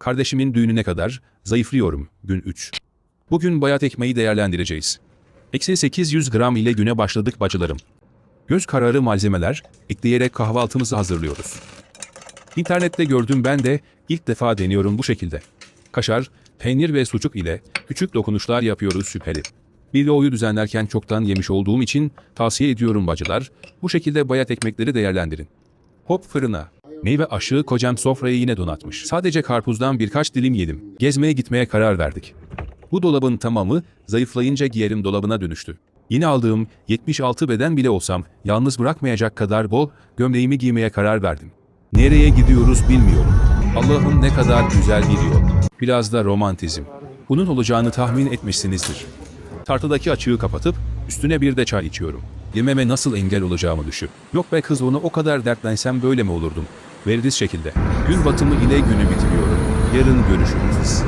Kardeşimin düğününe kadar zayıflıyorum. Gün 3. Bugün bayat ekmeği değerlendireceğiz. Eksi 800 gram ile güne başladık bacılarım. Göz kararı malzemeler ekleyerek kahvaltımızı hazırlıyoruz. İnternette gördüm ben de ilk defa deniyorum bu şekilde. Kaşar, peynir ve sucuk ile küçük dokunuşlar yapıyoruz şüpheli. Videoyu düzenlerken çoktan yemiş olduğum için tavsiye ediyorum bacılar. Bu şekilde bayat ekmekleri değerlendirin. Hop fırına. Meyve aşığı kocam sofrayı yine donatmış. Sadece karpuzdan birkaç dilim yedim. Gezmeye gitmeye karar verdik. Bu dolabın tamamı zayıflayınca giyerim dolabına dönüştü. Yeni aldığım 76 beden bile olsam yalnız bırakmayacak kadar bol gömleğimi giymeye karar verdim. Nereye gidiyoruz bilmiyorum. Allah'ım ne kadar güzel bir yol. Biraz da romantizm. Bunun olacağını tahmin etmişsinizdir. Tartıdaki açığı kapatıp üstüne bir de çay içiyorum. Yememe nasıl engel olacağımı düşün. Yok be kız onu o kadar dertlensem böyle mi olurdum? Veririz şekilde. Gün batımı ile günü bitiriyorum. Yarın görüşürüz.